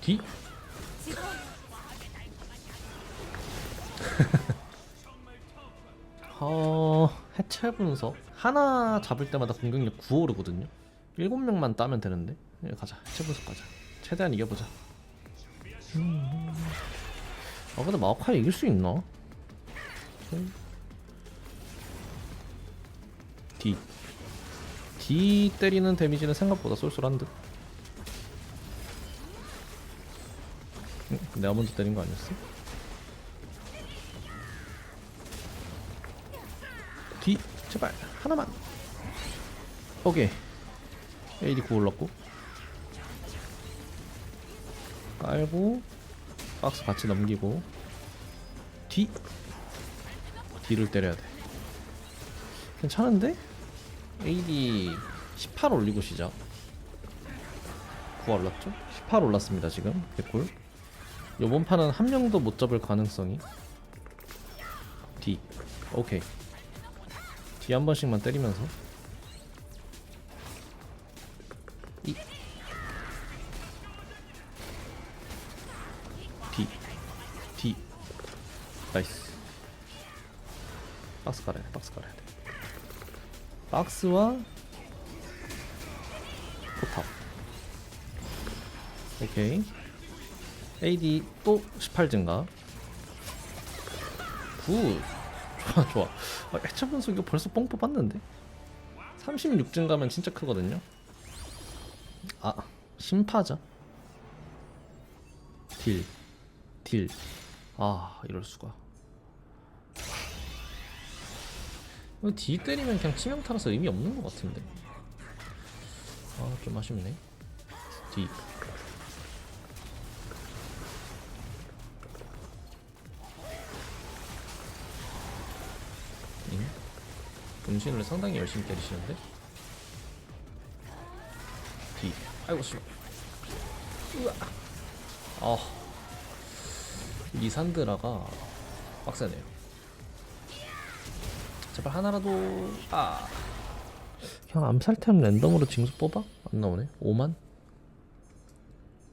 뒤 어... 해체 분석. 하나 잡을 때마다 공격력 9 오르거든요. 7명만 따면 되는데. 예, 가자. 해체 분석 가자. 최대한 이겨보자. 음. 아 근데 마오카이 이길 수 있나? 음. D D 때리는 데미지는 생각보다 쏠쏠한 듯 내가 먼저 때린 거 아니었어? 뒤 제발 하나만. 오케이. AD 9 올랐고. 깔고 박스 같이 넘기고. 뒤 뒤를 때려야 돼. 괜찮은데? AD 18 올리고 시작. 9 올랐죠? 18 올랐습니다 지금. 개꿀 요번 판은 한 명도 못 잡을 가능성이? D. 오케이. 뒤한 번씩만 때리면서. 이 D. D. 나이스. 박스 깔아야 돼 박스 깔아야 돼. 박스와 포탑. 오케이 AD 또 18 증가. 굿 좋아 좋아. 아, 해체 분석 이거 벌써 뽕 뽑았는데? 36 증가면 진짜 크거든요. 아 심파자. 딜 딜 아 이럴수가. 이거 D 때리면 그냥 치명타라서 의미 없는 것 같은데. 아 좀 아쉽네. D 분신을 상당히 열심히 때리시는데? D 아이고 씨. 으아 아. 리산드라가 빡세네요. 제발 하나라도. 아. 그냥 암살템 랜덤으로 징수 뽑아? 안 나오네. 5만?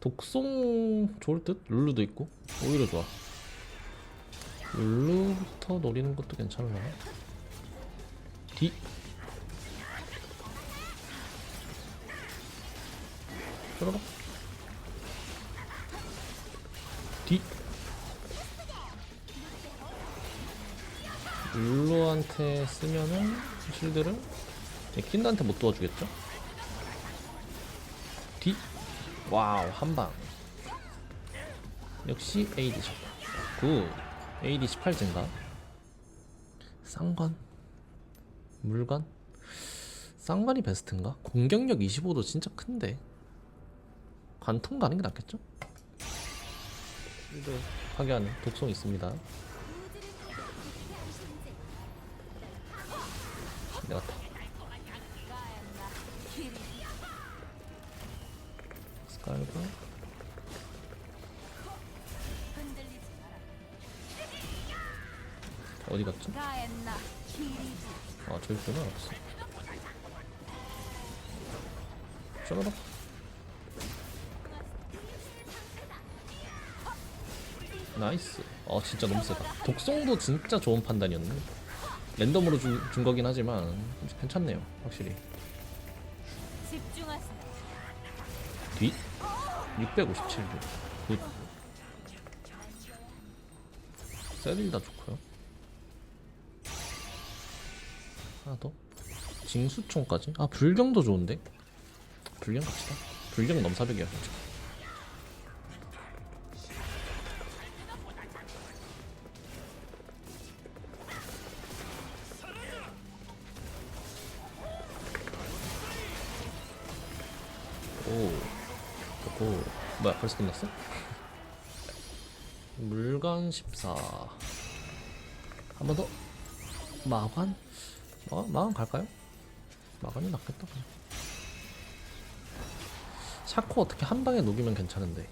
독송 좋을 듯? 룰루도 있고. 오히려 좋아. 룰루부터 노리는 것도 괜찮으려나? D 들어봐 D 룰루한테 쓰면은 실드를 네, 킨드한테 못 도와주겠죠? D 와우 한방. 역시 AD 19 AD 18 증가. 쌍관 물관 쌍관이 베스트인가? 공격력 25도 진짜 큰데 관통 가는 게 낫겠죠? 이거 파괴하는 독성 있습니다 내가 타 마라. 어디 갔죠? 아 저기 있구나. 없어 쩌라라 나이스. 아 진짜 너무 세다. 독성도 진짜 좋은 판단이었네. 랜덤으로 준, 준 거긴 하지만 괜찮네요 확실히. 뒤? 657조 굿. 세딜다 좋고요 하나 더? 징수총까지? 아 불경도 좋은데? 불경 갑시다. 불경 넘사벽이야 진짜. 오 좋고 뭐야 벌써 끝났어? 물건 14 한 번 더? 마관? 어, 마감 갈까요? 마감이 낫겠다. 그냥. 샤코 어떻게 한 방에 녹이면 괜찮은데.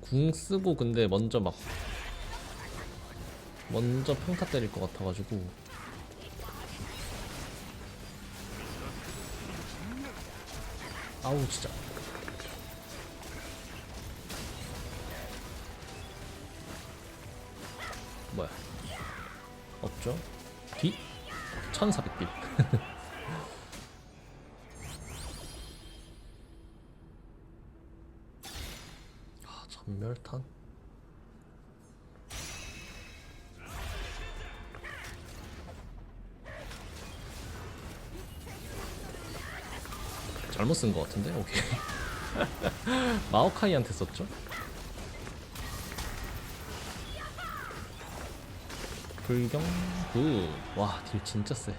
궁 쓰고 근데 먼저 막 먼저 평타 때릴 것 같아가지고 아우 진짜 뭐야 없죠? 뒤? 1400딜 아 전멸탄? 잘못 쓴 것 같은데? 오케이. 마오카이한테 썼죠 불경 굿와딜 진짜 세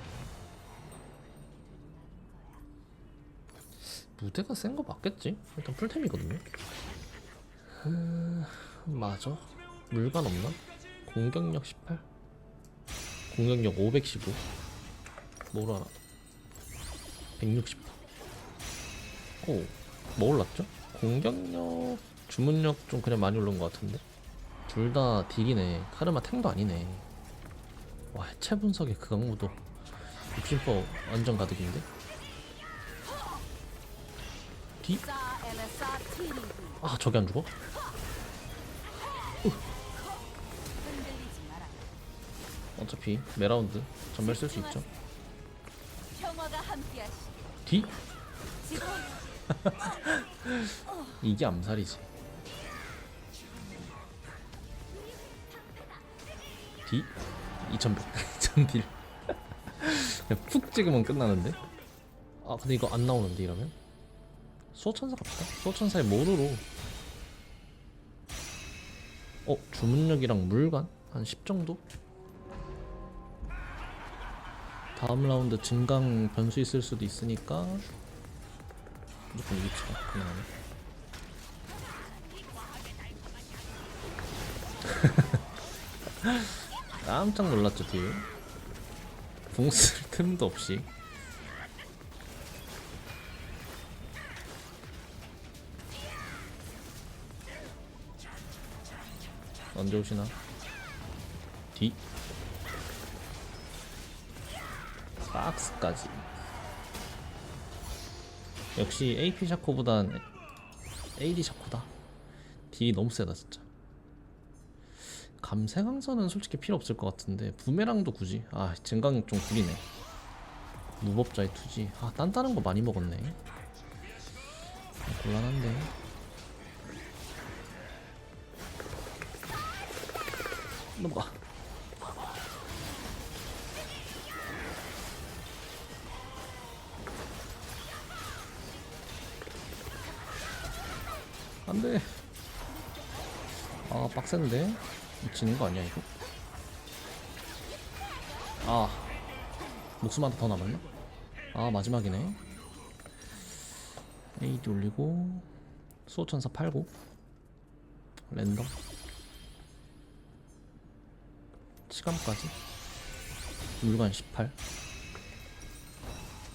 무대가 센 거 맞겠지? 일단 풀템이거든요 음, 맞아 물관 없나? 공격력 18 공격력 515 뭐로 알아 160 오, 뭐 올랐죠? 공격력, 주문력 좀 그냥 많이 오른 것 같은데? 둘 다 딜이네. 카르마 탱도 아니네. 와, 해체 분석의 그 강무도 육신법 완전 가득인데? 티리디 아, 저게 안 죽어? 어차피 매라운드 전멸 쓸 수 있죠. 지금 이게 암살이지. D 2100 2000딜 그냥 푹 찍으면 끝나는데? 아 근데 이거 안 나오는데 이러면? 수호천사 갑시다. 수호천사의 모르로. 어 주문력이랑 물관? 한10 정도? 다음 라운드 증강 변수 있을 수도 있으니까 무조건 이깁시다 그냥 깜짝 놀랐죠 뒤에. 궁쓸 틈도 없이. 언제 오시나? D 박스까지. 역시 AP 샤코보단 AD 샤코다. D 너무 세다 진짜 감세강선은 솔직히 필요 없을 것 같은데 부메랑도 굳이? 아 증강 좀 구리네. 무법자의 투지. 아 단단한 거 많이 먹었네. 아, 곤란한데. 넘어가. 안돼. 아 빡센데 지는 거 아니야 이거? 아 목숨 하나 더 남았나? 아 마지막이네 AD 올리고 수호천사 팔고 랜덤 치감까지 물관 18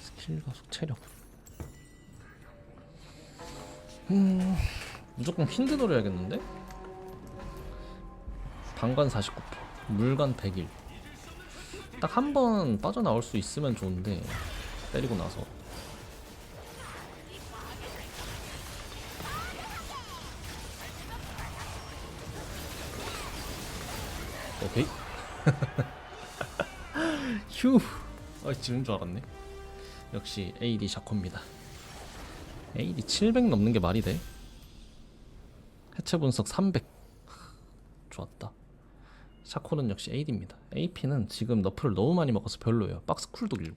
스킬 가속 체력 음 무조건 힌드 노려야겠는데? 방관 49% 물관 100일. 딱한 번 빠져나올 수 있으면 좋은데 때리고 나서. 오케이. 휴. 아, 지는 줄 알았네. 역시 AD 샤코입니다. AD 700 넘는 게 말이 돼? 해체 분석 300 좋았다 샤코는 역시 AD입니다. AP는 지금 너프를 너무 많이 먹어서 별로예요. 박스 쿨도 길고